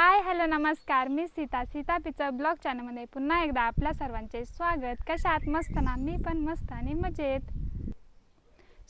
हाय hello नमस्कार. मी Sita. Sita picture blog चॅनलमध्ये पुन्हा एकदा आपल्या सर्वांचे स्वागत. कशा मस्त ना? मी पण मस्त आणि मजेत.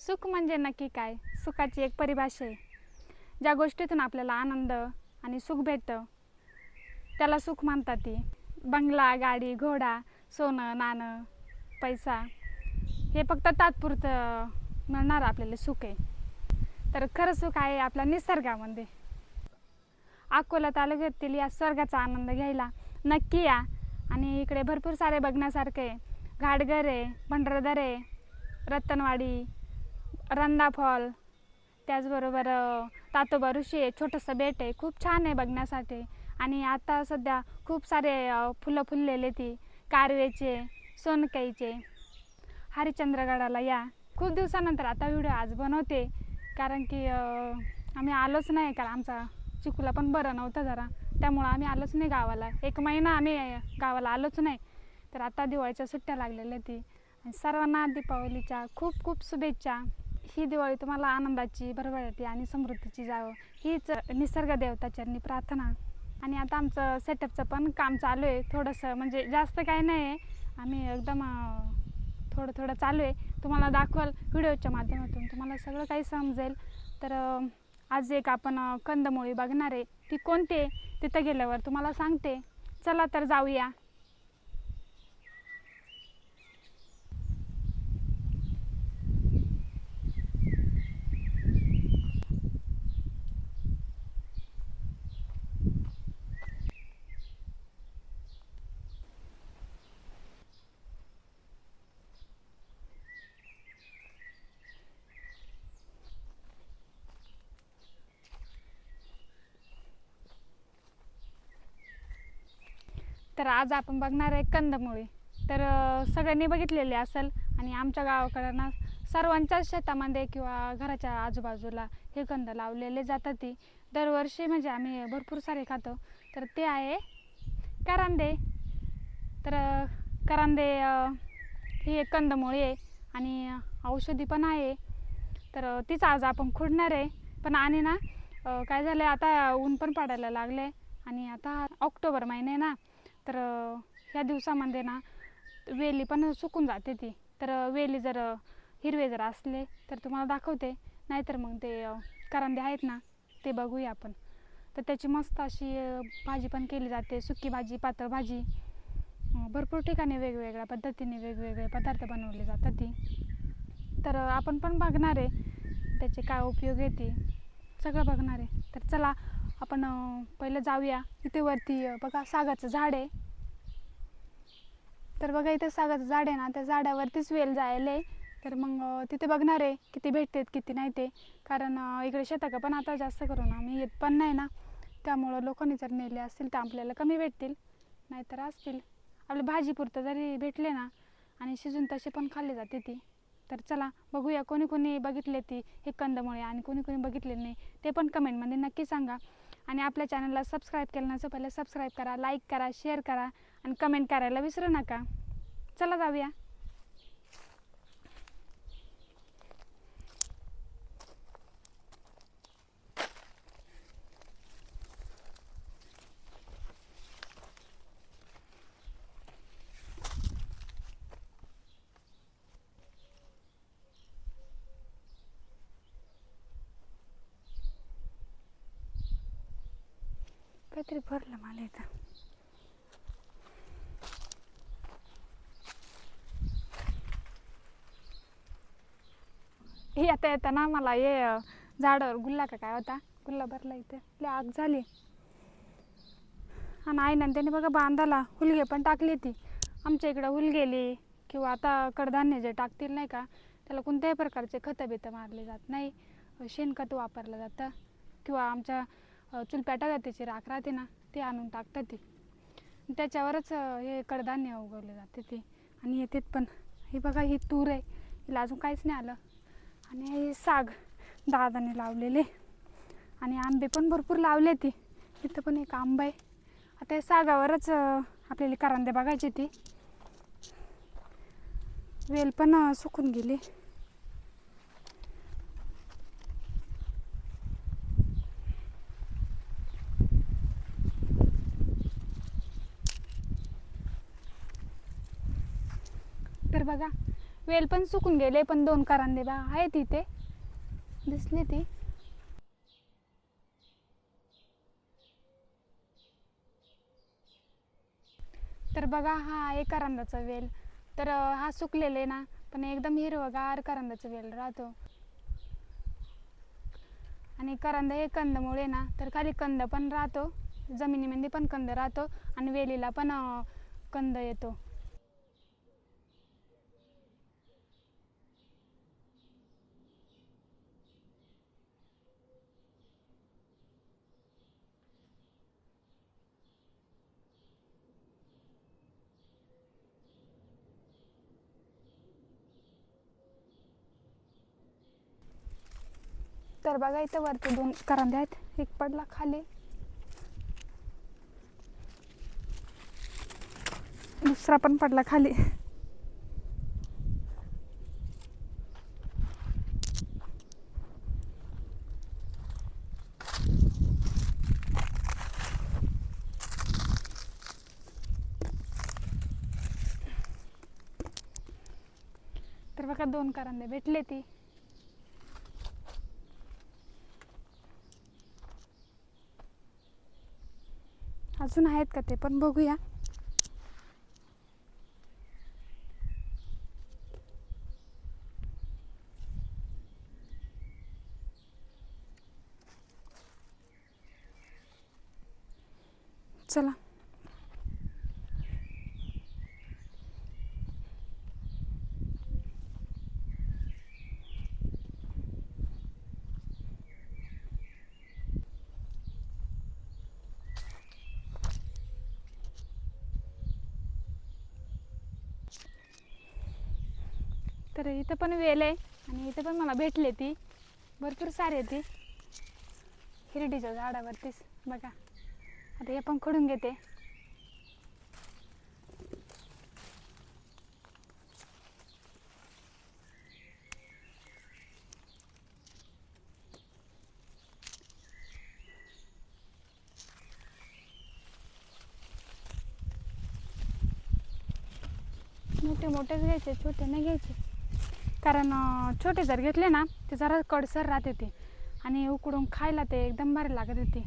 सुख म्हणजे नक्की काय? सुखाची एक परिभाषा आहे. ज्या गोष्टीतून आपल्याला आनंद आणि सुख भेटतं त्याला सुख मानतात ती. बंगला गाडी घोडा सोनं नाणं पैसा हे फक्त तात्पुरतं मिळणारं आपल्याला सुख आहे. तर खरं सुख आहे आपल्या निसर्गामध्ये. अकोला तालुक्यातील या स्वर्गाचा आनंद घ्यायला. नक्की या. आणि इकडे भरपूर सारे बघण्यासारखे आहे. घाटघर आहे भंडारदर आहे रतनवाडी रंदा फॉल त्याचबरोबर तातोबा ऋषी आहे छोटंसं बेट आहे खूप छान आहे बघण्यासाठी. आणि आता सध्या खूप सारे फुलं फुललेले ती कारवेचे सोनकाईचे. हरिश्चंद्रगडाला या. खूप दिवसानंतर आता व्हिडिओ आज बनवते कारण की आम्ही आलोच नाही का आमचा चिकूला पण बरं नव्हतं जरा. त्यामुळं आम्ही आलोच नाही गावाला. एक महिना आम्ही गावाला आलोच नाही. तर आता दिवाळीच्या सुट्ट्या लागलेल्या ती. आणि सर्वांना दीपावलीच्या खूप खूप शुभेच्छा. ही दिवाळी तुम्हाला आनंदाची भरभराटी आणि समृद्धीची जावं. हीच निसर्ग देवताचरणी प्रार्थना. आणि आता आमचं सेटअपचं पण काम चालू आहे. थोडंसं म्हणजे जास्त काही नाही आहे. आम्ही एकदम थोडं थोडं चालू आहे. तुम्हाला दाखवाल व्हिडिओच्या माध्यमातून. तुम्हाला सगळं काही समजेल. तर आज एक आपण अं, कंदमुळी बघणार आहे. ती कोणते आहे? तिथं गेल्यावर तुम्हाला सांगते. चला तर जाऊया. तर आज आपण बघणार आहे कंदमुळे. तर सगळ्यांनी बघितलेली असेल आणि आमच्या गावाकडं ना सर्वांच्याच शेतामध्ये किंवा घराच्या आजूबाजूला हे कंद लावलेले जातात ती. दरवर्षी म्हणजे आम्ही भरपूर सारे खातो. तर ते आहे करांदे. तर करांदे ही एक कंदमुळे आहे आणि औषधी पण आहे. तर तीच आज आपण खुडणार आहे. पण आणि ना काय झालं आहे आता ऊन पण पडायला लागले आणि आता ऑक्टोबर महिने ना तर ह्या दिवसामध्ये ना वेली पण सुकून जाते ती. तर वेली जर हिरवे जर असले तर तुम्हाला दाखवते. नाहीतर मग ते करंदे आहेत ना ते बघूया आपण. तर त्याची मस्त अशी भाजी पण केली जाते. सुकी भाजी पातळ भाजी. भरपूर ठिकाणी वेगवेगळ्या पद्धतीने वेगवेगळे पदार्थ बनवले जातात ती. तर आपण पण बघणार आहे. त्याचे काय उपयोग येते सगळं बघणार आहे. तर चला आपण पहिलं जाऊया. इथे वरती बघा सागाचं झाड आहे. तर बघा इथे सागाचं झाड आहे ना त्या झाडावरतीच वेल जायला आहे तर मग तिथे बघणार आहे किती भेटतात किती नाही ते. कारण इकडे शेताका पण आता जास्त करून आम्ही येत पण नाही ना. त्यामुळं लोकांनी जर नेले असतील तर आपल्याला कमी भेटतील नाहीतर असतील. आपल्या भाजीपुरतं जरी भेटले ना आणि शिजून तसे पण खाल्ले जाते ती. तर चला बघूया कोणी कोणी बघितले ती हे कंदमुळे आणि कोणी कोणी बघितले नाही ते पण कमेंटमध्ये नक्की सांगा. आणि आपल्या चॅनलला सबस्क्राईब केलं नसेल पहिले सबस्क्राईब करा लाईक करा शेअर करा आणि कमेंट करायला विसरू नका. चला जाऊया. काहीतरी भरलं मला इथं. हे आता येताना मला हे झाडावर गुल्ला का काय होता? गुल्ला भरला इथे. लय आग झाली. आणि आईनं त्याने बघा बांधाला हुलगे पण टाकली ती. आमच्या इकडं हुलगेली किंवा आता कडधान्य जे टाकतील नाही का त्याला कोणत्याही प्रकारचे खतं बितं मारले जात नाही. शेणखत वापरलं जातं. किंवा आमच्या चुलप्याटा जातीची राख राहते ना ते आणून टाकतात ती. त्याच्यावरच हे कडधान्य उगवले जाते ते. आणि येतात पण हे बघा ही तूर आहे. हिला अजून काहीच नाही आलं. आणि हे साग दादाने लावलेले. आणि आंबे पण भरपूर लावले ती. इथं पण एक आंबा आहे. आता या सागावरच आपल्याला करंदे बघायचे ती. वेल पण सुकून गेली तर बघा वेल पण सुकून गेले पण दोन कारांदे बा आहेत तिथे दिसली ती. तर बघा हा आहे करंदाचा वेल. तर हा सुकलेले ना पण एकदम हिरवगार करंदाचा वेल राहतो. आणि करंद हे कंदमुळे ना तर खाली कंद पण राहतो जमिनीमध्ये पण कंद राहतो आणि वेलीला पण कंद येतो. तर बघा इथं वरती दोन करंदे आहेत. एक पडला खाली. दुसरा पण पडला खाली. तर बघा दोन करंदे भेटले ती. अजून आहेत का ते? पण बघूया. चला. तर इथं पण वेल आहे आणि इथं पण मला भेटले ती. भरपूर सारे ती. हिरडीच्या झाडावरतीच बघा. आता हे पण खडून घेते. मोठे मोठेच घ्यायचे छोटे नाही घ्यायचे. कारण छोटे जर घेतले ना ते जरा कडसर राहते ते आणि उकडून खायला ते एकदम भारी लागत होते.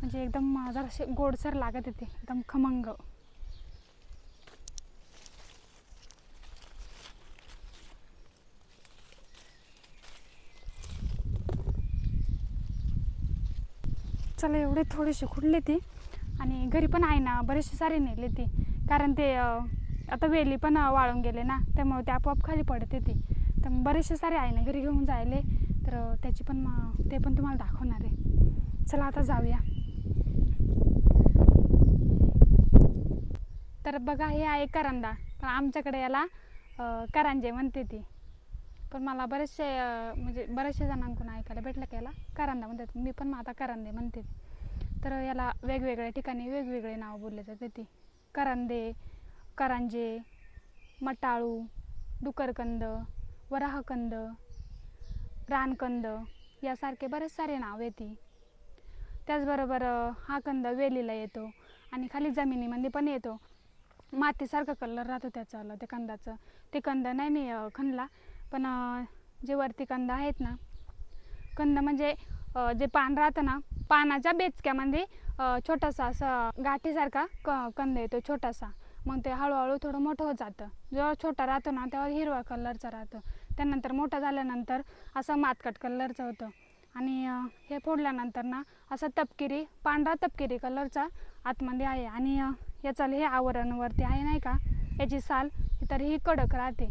म्हणजे एकदम जरासे गोडसर लागत होते. एकदम खमंग. चला एवढे थोडेसे खुडले ते. आणि घरी पण आहे ना बरेचसे सारे नेले ते. कारण ते आता वेली पण वाळून गेले ना त्यामुळे ते आपोआप खाली पडते ती तर बरेचसे सारे आहे ना घरी घेऊन जायले तर त्याची पण ते पण तुम्हाला दाखवणार आहे. चला आता जाऊया. तर बघा हे आहे करंदा. पण आमच्याकडे याला करांजे म्हणते ती. पण मला बरेचसे म्हणजे बरेचसे जणांकडून ऐकायला भेटलं की याला करंदा म्हणतात. मी पण मग आता करंदे म्हणते. तर याला वेगवेगळ्या ठिकाणी वेगवेगळे नाव बोलले जाते ती. करंदे करांजे मटाळू डुकरकंद वराहकंद रानकंद यासारखे बरेच सारे नाव येते त्याचबरोबर हा कंद वेलीला येतो आणि खाली जमिनीमध्ये पण येतो. मातीसारखा कलर राहतो त्याचा त्या कंदाचं. ते कंद नाही मी खणला पण जे वरती कंद आहेत ना कंद म्हणजे जे पान राहतं ना पानाच्या बेचक्यामध्ये छोटासा असा गाठीसारखा क कंद येतो छोटासा. मग ते हळूहळू थोडं मोठं होत जातं. जेव्हा छोटा राहतो ना तेव्हा हिरवा कलरचा राहतं. त्यानंतर मोठं झाल्यानंतर असं मातकट कलरचं होतं. आणि हे फोडल्यानंतर ना असं तपकिरी पांढरा तपकिरी कलरचा आतमध्ये आहे. आणि याचं हे आवरणवरती आहे नाही का? याची साल तर ही कडक राहते.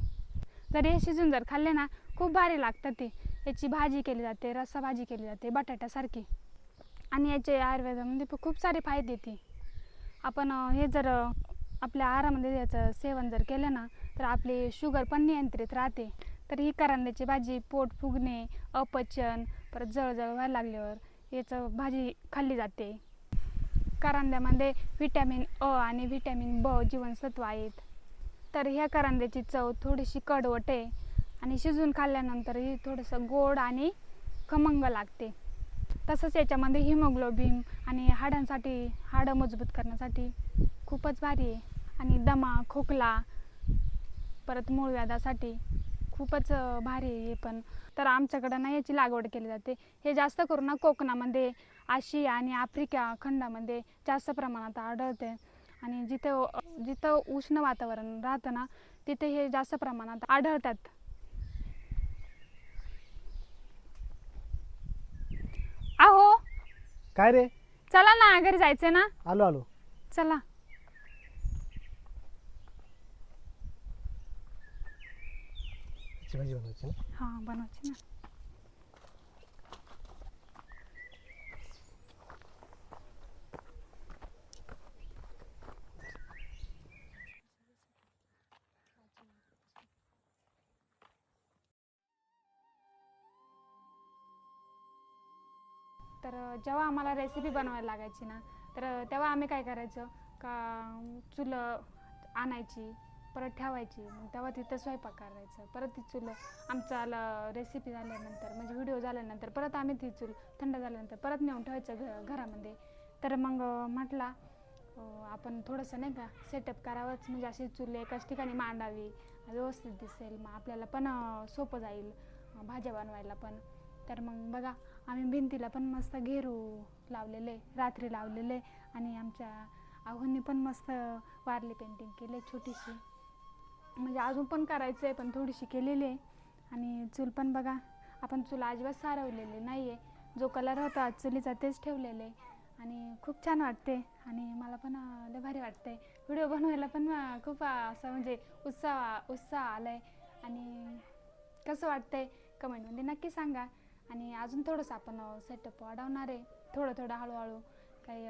तर हे शिजून जर खाल्ले ना खूप भारी लागतं ते. याची भाजी केली जाते रस्सा भाजी केली जाते बटाट्यासारखी. आणि याचे आयुर्वेदामध्ये पण खूप सारे फायदे ते. आपण हे जर आपल्या आहारामध्ये याचं सेवन जर केलं ना तर आपली शुगर पण नियंत्रित राहते. तर ही करांद्याची भाजी पोट फुगणे अपचन परत जळजळ व्हायला लागल्यावर याचं भाजी खाल्ली जाते. करांद्यामध्ये व्हिटॅमिन अ आणि व्हिटॅमिन ब जीवनसत्व आहेत. तर ह्या करांद्याची चव थोडीशी कडवट आहे आणि शिजून खाल्ल्यानंतर ही थोडंसं गोड आणि खमंग लागते. तसंच याच्यामध्ये हिमोग्लोबिन आणि हाडांसाठी हाडं मजबूत करण्यासाठी खूपच भारी आहे. आणि दमा खोकला परत मूळव्याधासाठी खूपच भारी आहे हे पण. तर आमच्याकडं ना याची लागवड केली जाते. हे जास्त करून ना कोकणामध्ये आशिया आणि आफ्रिका खंडामध्ये जास्त प्रमाणात आढळते. आणि जिथं जिथं उष्ण वातावरण राहतं ना तिथे हे जास्त प्रमाणात आढळतात. आहो! काय रे? चला ना घरी जायचंय ना? आलो आलो. चला. याची भाजी बनवायची ना? हां बनवायची ना. तर जेव्हा आम्हाला रेसिपी बनवायला लागायची ना तर तेव्हा आम्ही काय करायचं? का चुलं आणायची परत ठेवायची. मग तेव्हा तिथं स्वयंपाक करायचं. परत ती चूल आमचा रेसिपी झाल्यानंतर म्हणजे व्हिडिओ झाल्यानंतर परत आम्ही ती चूल थंड झाल्यानंतर परत नेऊन ठेवायचं घ घरामध्ये. तर मग म्हटला आपण थोडंसं नाही का सेटअप करावंच. म्हणजे अशी चूल एकाच ठिकाणी मांडावी. व्यवस्थित दिसेल. मग आपल्याला पण सोपं जाईल भाज्या बनवायला पण. तर मग बघा आम्ही भिंतीला पण मस्त घेरू लावलेले रात्री लावलेले. आणि आमच्या आहोंनी पण मस्त वारली पेंटिंग केली छोटीशी. म्हणजे अजून पण करायचं आहे पण थोडीशी केलेली आहे. आणि चूल पण बघा आपण चूल अजिबात सारवलेली नाही आहे जो कलर होता चुलीचा तेच ठेवलेले आहे. आणि खूप छान वाटते आणि मला पण लय भारी वाटते व्हिडिओ बनवायला पण खूप असा असं म्हणजे उत्साह उत्साह आला आहे आणि कसं वाटतंय? कमेंटमध्ये नक्की सांगा. आणि अजून थोडंसं आपण सेटअप वाढवणार आहे. थोडं थोडं हळूहळू काही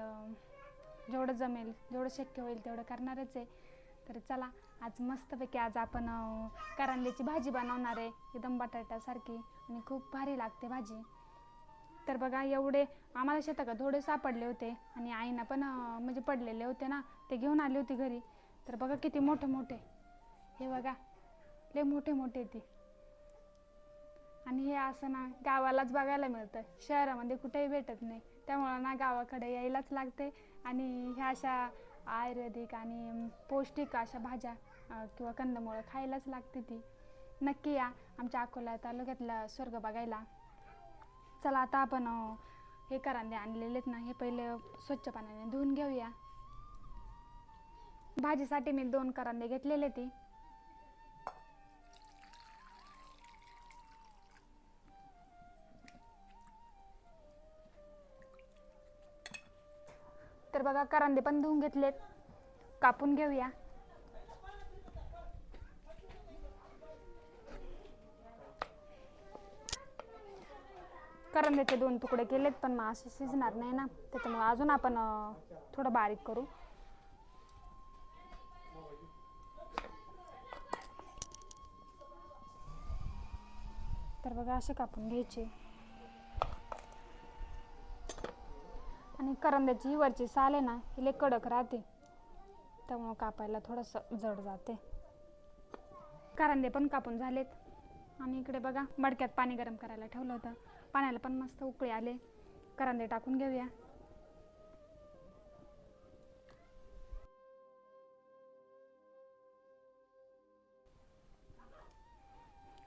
जेवढं जमेल जेवढं शक्य होईल तेवढं करणारच आहे. तर चला आज मस्तपैकी आज आपण अं, भाजी बनवणार आहे. एकदम बटाट्यासारखी आणि खूप भारी लागते भाजी. तर बघा एवढे आम्हाला शेतात थोडे सापडले होते आणि आईना पण म्हणजे पडलेले होते ना ते घेऊन आले होते घरी. तर बघा किती मोठे मोठे. हे बघा लय मोठे मोठे ते. आणि हे असं ना गावालाच बघायला मिळतं. शहरामध्ये कुठेही भेटत नाही. त्यामुळं ना गावाकडे यायलाच लागते. आणि ह्या अशा आयुर्वेदिक आणि पौष्टिक अशा भाज्या किंवा कंदमुळं खायलाच लागते ती. नक्की या आमच्या अकोला तालुक्यातला स्वर्ग बघायला. चला आता आपण हे करांदे आणलेलेत ना हे पहिले स्वच्छ पाण्याने धुवून घेऊया. भाजीसाठी मी दोन करांदे घेतलेले ती. तर बघा करांदे पण धुवून घेतलेत. कापून घेऊया. करंद्याचे दोन तुकडे केलेत पण मग असे शिजणार नाही ना. त्याच्यामुळे अजून आपण थोडं बारीक करू. तर बघा असे कापून घ्यायचे. आणि करंद्याची वरची साल आहे ना ही लय कडक राहते. त्यामुळं कापायला थोडंसं जड जाते. करंदे पण कापून झालेत. आणि इकडे बघा मडक्यात पाणी गरम करायला ठेवलं होतं. पाण्याला पण मस्त उकळी आले. करंदे टाकून घेऊया.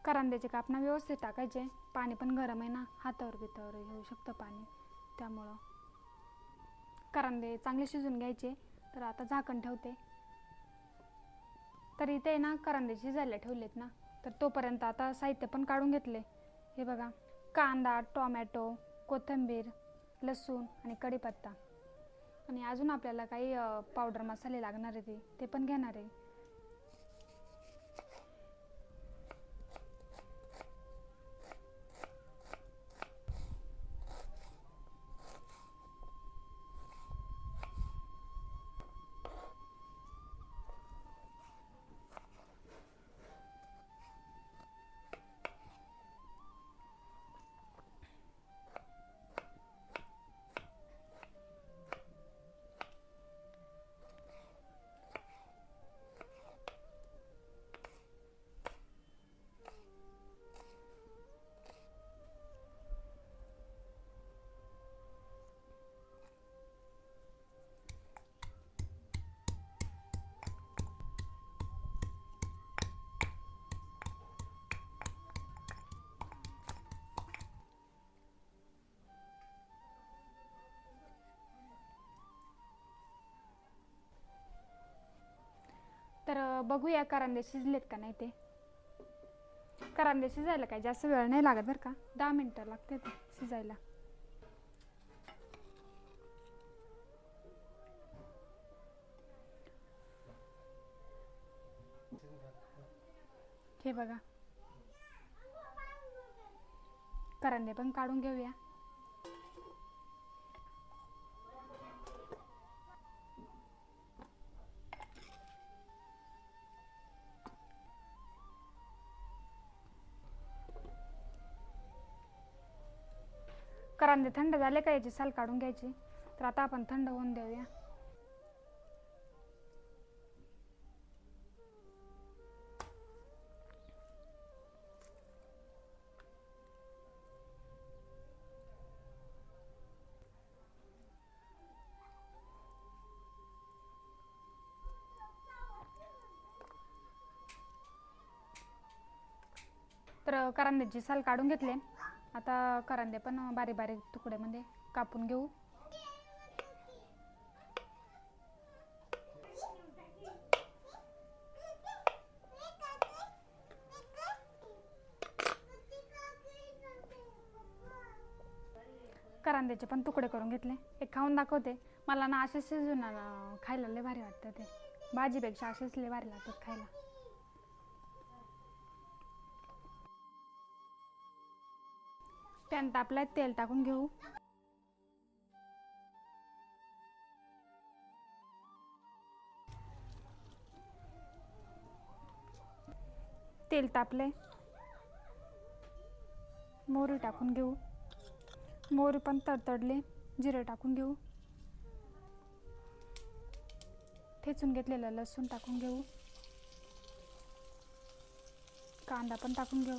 करंद्याचे कापणं व्यवस्थित टाकायचे. पाणी पण गरम आहे ना हातावर बितावर येऊ शकतं पाणी. त्यामुळं करंदे चांगले शिजून घ्यायचे तर आता झाकण ठेवते. तर इथे ना करंदे शिजायला ठेवलेत ना तर तोपर्यंत आता साहित्य पण काढून घेतले. हे बघा कांदा टोमॅटो कोथिंबीर लसूण आणि कढीपत्ता. आणि अजून आपल्याला काही पावडर मसाले लागणार आहे ते ते पण घेणार आहे. तर बघूया करांदे शिजलेत का नाही ते. करांदे शिजायला काय जास्त वेळ नाही लागत बरं का. दहा मिनटं लागते ते शिजायला. हे बघा. करांदे पण काढून घेऊया. करांदे थंड झाले का याची? साल काढून घ्यायची. तर आता आपण थंड होऊन देऊया. तर करांद्याची साल काढून घेतले. आता करांदे पण बारीक बारीक तुकड्यामध्ये कापून घेऊ. करांद्याचे पण तुकडे करून घेतले. एक खाऊन दाखवते. मला ना असेच शिजून खायला लय भारी वाटतं ते. भाजीपेक्षा असेच लय भारी लागतात खायला. पॅन तापलाय तेल टाकून घेऊ. तेल तापले मोहरी टाकून घेऊ. मोहरी पण तडतडले जिरे टाकून घेऊ. ठेचून घेतलेलं लसूण टाकून घेऊ. कांदा पण टाकून घेऊ.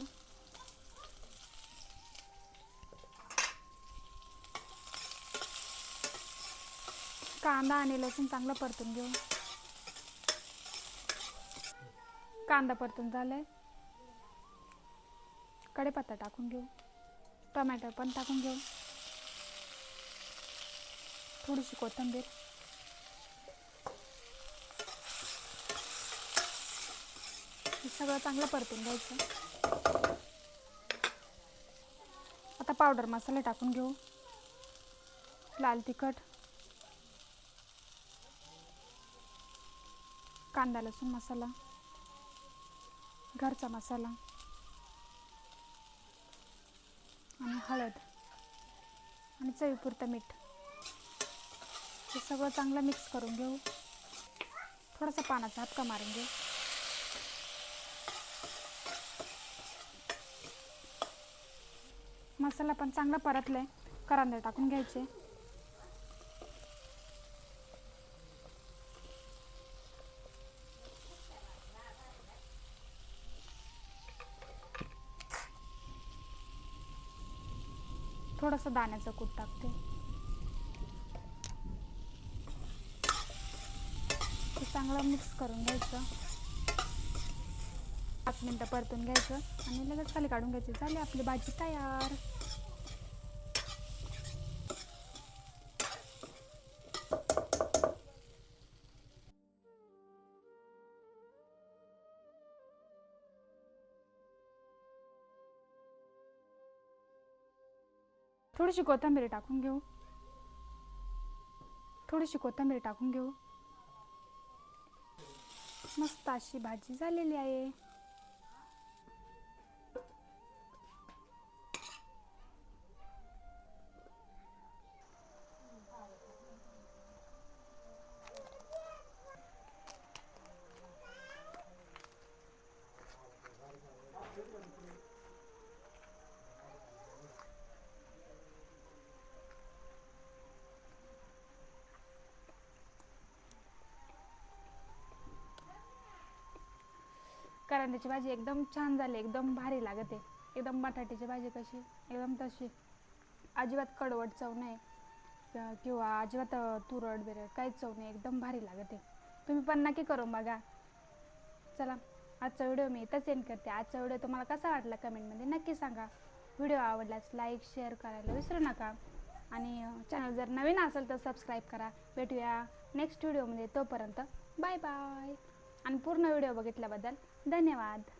कांदा आणि लसूण चांगलं परतून घेऊ. कांदा परतून झालाय. कढीपत्ता टाकून घेऊ. टोमॅटो पण टाकून घेऊ. थोडीशी कोथिंबीर. हे सगळं चांगलं परतून घ्यायचं. आता पावडर मसाला टाकून घेऊ. लाल तिखट. कांदा लसूण मसाला घरचा मसाला आणि हळद आणि चवीपुरतं मीठ. हे सगळं चांगलं मिक्स करून घेऊ. थोडासा पाण्याचा हातका मारून घेऊ. मसाला पण चांगला परतलाय. करांदे टाकून घ्यायचे. थोडंसं दाण्याचं कूट टाकते. ते चांगलं मिक्स करून घ्यायचं. पाच मिनटं परतून घ्यायचं आणि लगेच खाली काढून घ्यायची. झाली आपली भाजी तयार. थोडीशी कोथिंबीर टाकून घेऊ. थोडीशी कोथिंबीर टाकून घेऊ. मस्त अशी भाजी झालेली आहे. करंद्याची भाजी एकदम छान झाली एकदम भारी लागते. एकदम बटाट्याची भाजी कशी एकदम तशी. अजिबात कडवट चव नाही. किंवा अजिबात तुरड बिरड काहीच चव नाही एकदम भारी लागते. तुम्ही पण नक्की करून बघा. चला आजचा व्हिडिओ मी इथं एंड करते. आजचा व्हिडिओ तुम्हाला कसा वाटला कमेंटमध्ये नक्की सांगा. व्हिडिओ आवडल्यास लाईक शेअर करायला विसरू नका. आणि चॅनल जर नवीन असेल तर सबस्क्राईब करा. भेटूया नेक्स्ट व्हिडिओमध्ये तोपर्यंत बाय बाय. आणि पूर्ण व्हिडिओ बघितल्याबद्दल धन्यवाद.